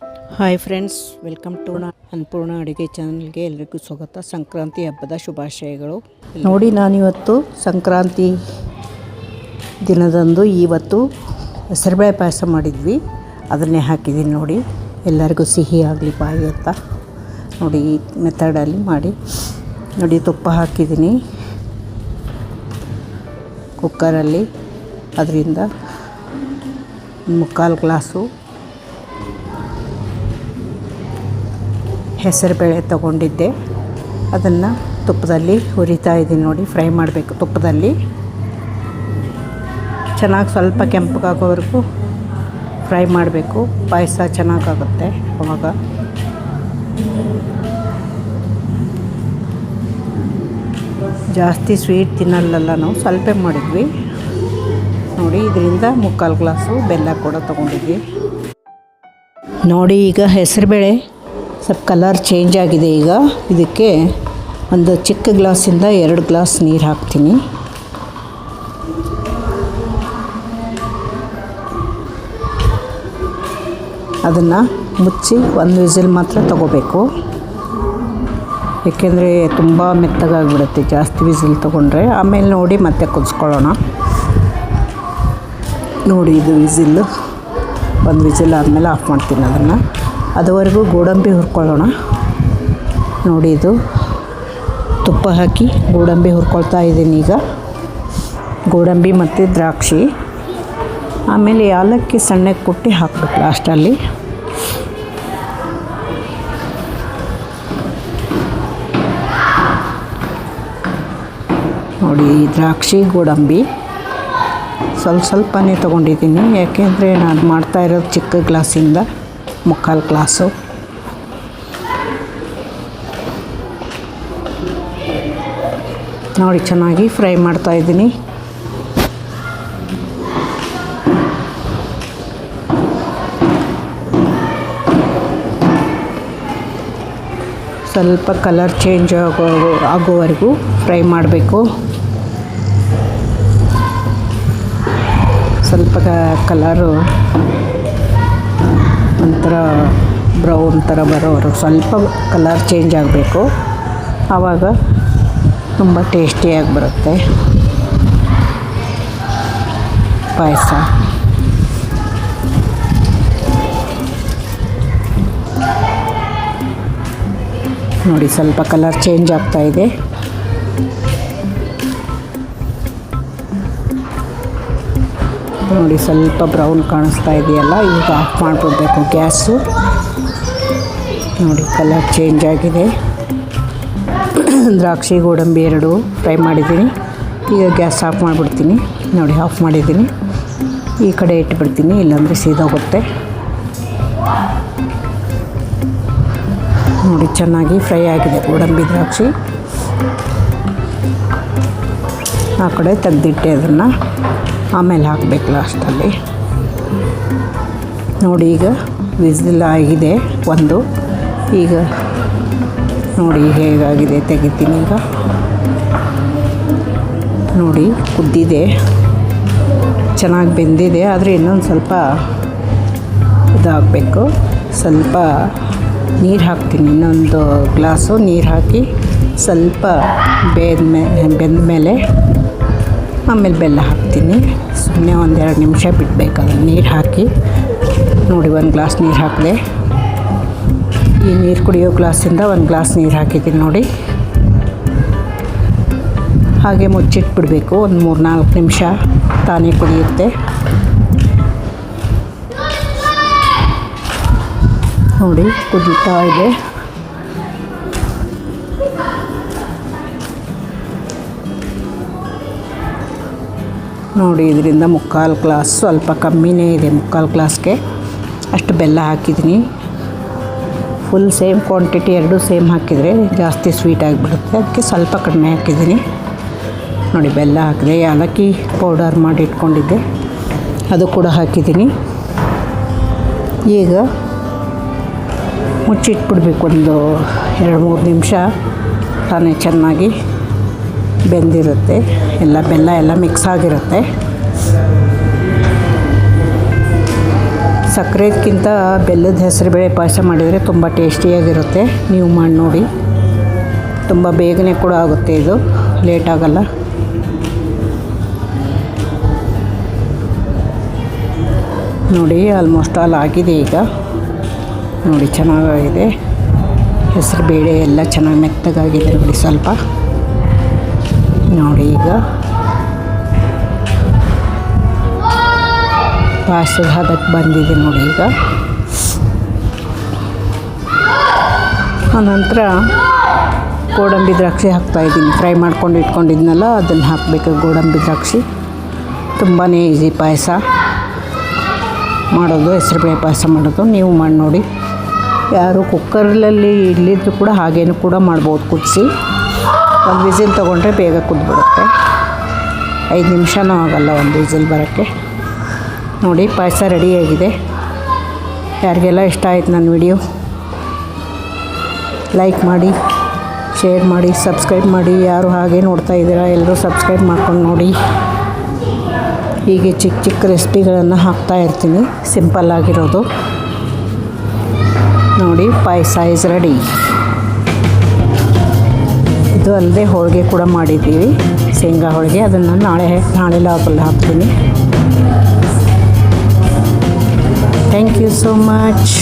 Hi friends welcome to Annapurna ಅಡುಗೆ ಚಾನಲ್ಗೆ ಎಲ್ರಿಗೂ ಸ್ವಾಗತ. ಸಂಕ್ರಾಂತಿ ಹಬ್ಬದ ಶುಭಾಶಯಗಳು. ನೋಡಿ, ನಾನಿವತ್ತು ಸಂಕ್ರಾಂತಿ ದಿನದಂದು ಇವತ್ತು ಹೆಸರುಬೇಳೆ ಪಾಯಸ ಮಾಡಿದ್ವಿ. ಅದನ್ನೇ ಹಾಕಿದ್ದೀನಿ ನೋಡಿ. ಎಲ್ಲರಿಗೂ ಸಿಹಿ ಆಗಲಿ ಬಾಯಿ ಅಂತ ನೋಡಿ ಈ ಮೆಥಡಲ್ಲಿ ಮಾಡಿ. ನೋಡಿ, ತುಪ್ಪ ಹಾಕಿದ್ದೀನಿ. ಕುಕ್ಕರಲ್ಲಿ ಅದರಿಂದ ಮುಕ್ಕಾಲು ಗ್ಲಾಸು ಹೆಸರುಬೇಳೆ ತಗೊಂಡಿದ್ದೆ. ಅದನ್ನು ತುಪ್ಪದಲ್ಲಿ ಹುರಿತಾ ಇದ್ದೀನಿ ನೋಡಿ, ಫ್ರೈ ಮಾಡಬೇಕು ತುಪ್ಪದಲ್ಲಿ. ಚೆನ್ನಾಗಿ ಸ್ವಲ್ಪ ಕೆಂಪಗಾಗೋವರೆಗೂ ಫ್ರೈ ಮಾಡಬೇಕು. ಪಾಯಸ ಚೆನ್ನಾಗಾಗುತ್ತೆ ಅವಾಗ. ಜಾಸ್ತಿ ಸ್ವೀಟ್ ತಿನ್ನಲ್ಲಲ್ಲ ನಾವು, ಸ್ವಲ್ಪ ಮಾಡಿದ್ವಿ. ನೋಡಿ, ಇದರಿಂದ ಮುಕ್ಕಾಲು ಗ್ಲಾಸು ಬೆಲ್ಲ ಕೂಡ ತೊಗೊಂಡಿದ್ವಿ. ನೋಡಿ, ಈಗ ಹೆಸರುಬೇಳೆ ಸ್ವಲ್ಪ ಕಲರ್ ಚೇಂಜ್ ಆಗಿದೆ ಈಗ. ಇದಕ್ಕೆ ಒಂದು ಚಿಕ್ಕ ಗ್ಲಾಸಿಂದ ಎರಡು ಗ್ಲಾಸ್ ನೀರು ಹಾಕ್ತೀನಿ. ಅದನ್ನು ಮುಚ್ಚಿ ಒಂದು ವಿಸಿಲ್ ಮಾತ್ರ ತಗೋಬೇಕು. ಏಕೆಂದರೆ ತುಂಬ ಮೆತ್ತಗಾಗಿಬಿಡುತ್ತೆ, ಜಾಸ್ತಿ ವಿಸಿಲ್ ತೊಗೊಂಡ್ರೆ. ಆಮೇಲೆ ನೋಡಿ ಮತ್ತೆ ಕುದಿಸ್ಕೊಳ್ಳೋಣ. ನೋಡಿ ಇದು ವಿಸಿಲ್. ಒಂದು ವಿಸಿಲ್ ಆದಮೇಲೆ ಆಫ್ ಮಾಡ್ತೀನಿ ಅದನ್ನು. ಅದುವರೆಗೂ ಗೋಡಂಬಿ ಹುರ್ಕೊಳ್ಳೋಣ. ನೋಡಿ ಇದು ತುಪ್ಪ ಹಾಕಿ ಗೋಡಂಬಿ ಹುರ್ಕೊಳ್ತಾ ಇದ್ದೀನಿ ಈಗ. ಗೋಡಂಬಿ ಮತ್ತು ದ್ರಾಕ್ಷಿ. ಆಮೇಲೆ ಯಾಲಕ್ಕಿ ಸಣ್ಣಗೆ ಕುಟ್ಟಿ ಹಾಕ್ಬೇಕು ಲಾಸ್ಟಲ್ಲಿ ನೋಡಿ ದ್ರಾಕ್ಷಿ, ಗೋಡಂಬಿ ಸ್ವಲ್ಪ ಸ್ವಲ್ಪನೇ ತೊಗೊಂಡಿದ್ದೀನಿ. ಯಾಕೆಂದರೆ ನಾನು ಮಾಡ್ತಾ ಇರೋದು ಚಿಕ್ಕ ಗ್ಲಾಸಿಂದ. ಮುಕ್ಕಾಲು ಗ್ಲಾಸು. ನೋಡಿ, ಚೆನ್ನಾಗಿ ಫ್ರೈ ಮಾಡ್ತಾ ಇದ್ದೀನಿ. ಸ್ವಲ್ಪ ಕಲರ್ ಚೇಂಜ್ ಆಗೋ ಆಗೋವರೆಗೂ ಫ್ರೈ ಮಾಡಬೇಕು. ಸ್ವಲ್ಪ ಕಲರು ಒಂಥರ ಬ್ರೌನ್ ಥರ ಬರೋವರೆಗೆ ಸ್ವಲ್ಪ ಕಲರ್ ಚೇಂಜ್ ಆಗಬೇಕು. ಆವಾಗ ತುಂಬ ಟೇಸ್ಟಿಯಾಗಿ ಬರುತ್ತೆ. ಪಾಯಸ. ನೋಡಿ ಸ್ವಲ್ಪ ಕಲರ್ ಚೇಂಜ್ ಆಗ್ತಾ ನೋಡಿ ಸ್ವಲ್ಪ ಬ್ರೌನ್ ಕಾಣಿಸ್ತಾ ಇದೆಯಲ್ಲ ಈಗ ಆಫ್ ಮಾಡಿಬಿಡ್ಬೇಕು ಗ್ಯಾಸು. ನೋಡಿ ಕಲರ್ ಚೇಂಜ್ ಆಗಿದೆ. ದ್ರಾಕ್ಷಿ ಗೋಡಂಬಿ ಎರಡು ಫ್ರೈ ಮಾಡಿದ್ದೀನಿ. ಈಗ ಗ್ಯಾಸ್ ಆಫ್ ಮಾಡಿಬಿಡ್ತೀನಿ. ನೋಡಿ ಆಫ್ ಮಾಡಿದ್ದೀನಿ. ಈ ಕಡೆ ಇಟ್ಬಿಡ್ತೀನಿ, ಇಲ್ಲಾಂದರೆ ಸೀದೋಗುತ್ತೆ ನೋಡಿ ಚೆನ್ನಾಗಿ ಫ್ರೈ ಆಗಿದೆ ಗೋಡಂಬಿ ದ್ರಾಕ್ಷಿ. ಆ ಕಡೆ ತೆಗೆದಿಟ್ಟೆ ಅದನ್ನು. ಆಮೇಲೆ ಹಾಕಬೇಕು ಲಾಸ್ಟಲ್ಲಿ. ನೋಡಿ ಈಗ ವಿಸಿಲ್ ಆಗಿದೆ ಒಂದು. ಈಗ ನೋಡಿ ಹೇಗಾಗಿದೆ ತೆಗಿತೀನಿ ಈಗ. ನೋಡಿ ಕುದ್ದಿದೆ. ಚೆನ್ನಾಗಿ ಬೆಂದಿದೆ, ಆದರೆ ಇನ್ನೊಂದು ಸ್ವಲ್ಪ ಇದಾಗಬೇಕು. ಸ್ವಲ್ಪ ನೀರು ಹಾಕ್ತೀನಿ, ಇನ್ನೊಂದು ಗ್ಲಾಸು ನೀರು ಹಾಕಿ ಸ್ವಲ್ಪ ಬೇದ್ಮೇ ಬೆಂದ ಮೇಲೆ ಆಮೇಲೆ ಬೆಲ್ಲ ಹಾಕ್ತೀನಿ. ಸುಮ್ಮನೆ ಒಂದೆರಡು ನಿಮಿಷ ಬಿಡಬೇಕು ನೀರು ಹಾಕಿ. ನೋಡಿ, ಒಂದು ಗ್ಲಾಸ್ ನೀರು ಹಾಕಿದೆ. ಈ ನೀರು ಕುಡಿಯೋ ಗ್ಲಾಸಿಂದ ಒಂದು ಗ್ಲಾಸ್ ನೀರು ಹಾಕಿದ್ದೀನಿ ನೋಡಿ. ಹಾಗೆ ಮುಚ್ಚಿಟ್ಬಿಡಬೇಕು. ಒಂದು ಮೂರು ನಾಲ್ಕು ನಿಮಿಷ ತಾನೇ ಕುಡಿಯುತ್ತೆ. ನೋಡಿ, ಕುದೀತಾ ಇದೆ. ನೋಡಿ, ಇದರಿಂದ ಮುಕ್ಕಾಲು ಗ್ಲಾಸ್ ಸ್ವಲ್ಪ ಕಮ್ಮಿನೇ ಇದೆ ಮುಕ್ಕಾಲು ಗ್ಲಾಸ್ಗೆ. ಅಷ್ಟು ಬೆಲ್ಲ ಹಾಕಿದ್ದೀನಿ. ಫುಲ್ ಸೇಮ್ ಕ್ವಾಂಟಿಟಿ ಎರಡೂ ಸೇಮ್ ಹಾಕಿದರೆ ಜಾಸ್ತಿ ಸ್ವೀಟ್ ಆಗಿಬಿಡುತ್ತೆ. ಅದಕ್ಕೆ ಸ್ವಲ್ಪ ಕಡಿಮೆ ಹಾಕಿದ್ದೀನಿ. ನೋಡಿ, ಬೆಲ್ಲ ಹಾಕಿದೆ. ಏಲಕ್ಕಿ ಪೌಡರ್ ಮಾಡಿ ಇಟ್ಕೊಂಡಿದ್ದೆ. ಅದು ಕೂಡ ಹಾಕಿದ್ದೀನಿ. ಈಗ ಮುಚ್ಚಿಟ್ಬಿಡ್ಬೇಕು ಒಂದು ಎರಡು ಮೂರು ನಿಮಿಷ. ತಾನೇ ಚೆನ್ನಾಗಿ ಬೆಂದಿರುತ್ತೆ. ಎಲ್ಲ ಬೆಲ್ಲ ಎಲ್ಲ ಮಿಕ್ಸ್ ಆಗಿರುತ್ತೆ. ಸಕ್ಕರೆಗಿಂತ ಬೆಲ್ಲದ ಹೆಸರುಬೇಳೆ ಪಾಯಸ ಮಾಡಿದರೆ ತುಂಬ ಟೇಸ್ಟಿಯಾಗಿರುತ್ತೆ. ನೀವು ಮಾಡಿ ನೋಡಿ. ತುಂಬ ಬೇಗನೆ ಕೂಡ ಆಗುತ್ತೆ ಇದು. ಲೇಟ್ ಆಗಲ್ಲ. ನೋಡಿ ಆಲ್ಮೋಸ್ಟ್ ಆಲ್ ಆಗಿದೆ ಈಗ. ನೋಡಿ ಚೆನ್ನಾಗಿದೆ ಹೆಸರು ಬೇಳೆ ಎಲ್ಲ ಚೆನ್ನಾಗಿ ಮೆತ್ತಗಾಗಿದೆ ನೋಡಿ ಸ್ವಲ್ಪ. ನೋಡಿ ಈಗ ಪಾಯಸದ ಹದಕ್ಕೆ ಬಂದಿದೆ ನೋಡಿ ಈಗ ಆನಂತರ ಗೋಡಂಬಿ ದ್ರಾಕ್ಷಿ ಹಾಕ್ತಾಯಿದ್ದೀನಿ ಫ್ರೈ ಮಾಡ್ಕೊಂಡು ಇಟ್ಕೊಂಡಿದ್ನಲ್ಲ, ಅದನ್ನು ಹಾಕಬೇಕು ಗೋಡಂಬಿ ದ್ರಾಕ್ಷಿ. ತುಂಬಾ ಈಸಿ ಪಾಯಸ. ಮಾಡೋದು, ಹೆಸರುಬೇಳೆ ಪಾಯಸ ಮಾಡೋದು, ನೀವು ಮಾಡಿ ನೋಡಿ. ಯಾರು ಕುಕ್ಕರ್ಲಲ್ಲಿ ಇಡ್ಲಿದ್ರು ಕೂಡ ಹಾಗೇನು ಕೂಡ ಮಾಡ್ಬೋದು, ಕುದಿಸಿ. ಒಂದು ವಿಸಿಲ್ ತೊಗೊಂಡ್ರೆ ಬೇಗ ಕುದ್ಬಿಡುತ್ತೆ ಐದು ನಿಮಿಷನೂ ಆಗಲ್ಲ ಒಂದು ವಿಸಿಲ್ ಬರೋಕ್ಕೆ. ನೋಡಿ, ಪಾಯಸ ರೆಡಿಯಾಗಿದೆ ಯಾರಿಗೆಲ್ಲ ಇಷ್ಟ ಆಯ್ತು ನನ್ನ ವಿಡಿಯೋ ಲೈಕ್ ಮಾಡಿ ಶೇರ್ ಮಾಡಿ ಸಬ್ಸ್ಕ್ರೈಬ್ ಮಾಡಿ. ಯಾರು ಹಾಗೆ ನೋಡ್ತಾ ಇದ್ದೀರಾ, ಎಲ್ಲರೂ ಸಬ್ಸ್ಕ್ರೈಬ್ ಮಾಡ್ಕೊಂಡು ನೋಡಿ. ಹೀಗೆ ಚಿಕ್ಕ ಚಿಕ್ಕ ರೆಸಿಪಿಗಳನ್ನು ಹಾಕ್ತಾ ಇರ್ತೀನಿ. ಸಿಂಪಲ್ ಆಗಿರೋದು. ನೋಡಿ, ಪಾಯಸ ಇಸ್ ರೆಡಿ ಇದು ಅಲ್ಲದೆ ಹೋಳಿಗೆ ಕೂಡ ಮಾಡಿದ್ದೀವಿ. ಶೇಂಗಾ ಹೋಳಿಗೆ. ಅದನ್ನು ನಾಳೆ ನಾಳೆ ಲಾಗಲ್ಲಿ ಹಾಕ್ತೀನಿ. Thank you so much